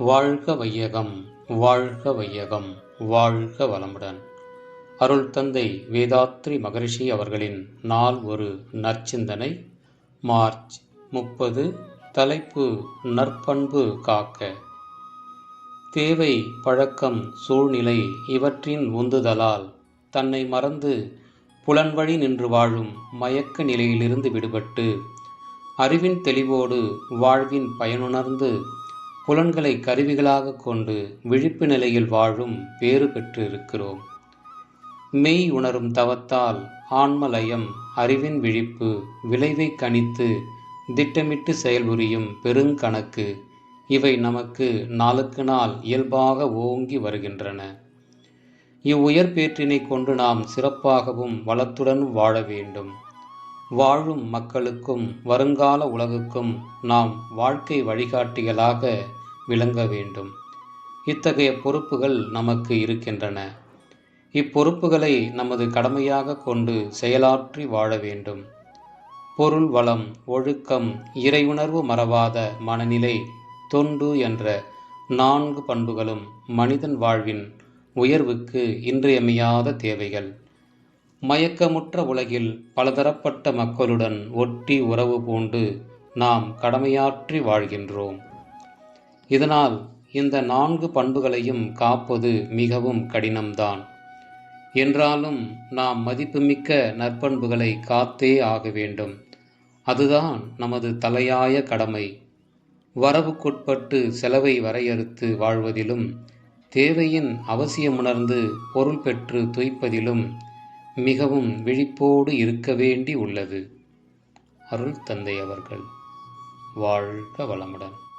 வாழ்க வையகம் வாழ்க வையகம் வாழ்க வளமுடன். அருள் தந்தை வேதாத்ரி மகரிஷி அவர்களின் நாள் ஒரு நற்சிந்தனை. மார்ச் முப்பது தலைப்பு நற்பண்பு காக்க. தேவை பழக்கம் சூழ்நிலை இவற்றின் உந்துதலால் தன்னை மறந்து புலன்வழி நின்று வாழும் மயக்க நிலையிலிருந்து விடுபட்டு அறிவின் தெளிவோடு வாழ்வின் பயனுணர்ந்து புலன்களை கருவிகளாக கொண்டு விழிப்பு நிலையில் வாழும் பேறு பெற்று இருக்கிறோம் மெய் உணரும் தவத்தால் ஆன்மலயம் அறிவின் விழிப்பு விளைவை கணித்து திட்டமிட்டு செயல்புரியும் பெருங்கணக்கு இவை நமக்கு நாளுக்கு நாள் இயல்பாக ஓங்கி வருகின்றன. இவ்வுயர் பேற்றினை கொண்டு நாம் சிறப்பாகவும் வளத்துடன் வாழ வேண்டும். வாழும் மக்களுக்கும் வருங்கால உலகுக்கும் நாம் வாழ்க்கை வழிகாட்டிகளாக விளங்க வேண்டும். இத்தகைய பொறுப்புகள் நமக்கு இருக்கின்றன. இப்பொறுப்புகளை நமது கடமையாக கொண்டு செயலாற்றி வாழ வேண்டும். பொருள் வளம் ஒழுக்கம் இறையுணர்வு மறவாத மனநிலை தொண்டு என்ற நான்கு பண்புகளும் மனிதன் வாழ்வின் உயர்வுக்கு இன்றியமையாத தேவைகள். மயக்கமுற்ற உலகில் பலதரப்பட்ட மக்களுடன் ஒட்டி உறவு பூண்டு நாம் கடமையாற்றி வாழ்கின்றோம். இதனால் இந்த நான்கு பண்புகளையும் காப்பது மிகவும் கடினம்தான். என்றாலும் நாம் மதிப்புமிக்க நற்பண்புகளை காத்தே ஆக வேண்டும். அதுதான் நமது தலையாய கடமை. வரவுக்குட்பட்டு செலவை வரையறுத்து வாழ்வதிலும் தேவையின் அவசியமுணர்ந்து பொருள் பெற்று துய்ப்பதிலும் மிகவும் விழிப்போடு இருக்க வேண்டி உள்ளது. அருள் தந்தை அவர்கள். வாழ்க வளமுடன்.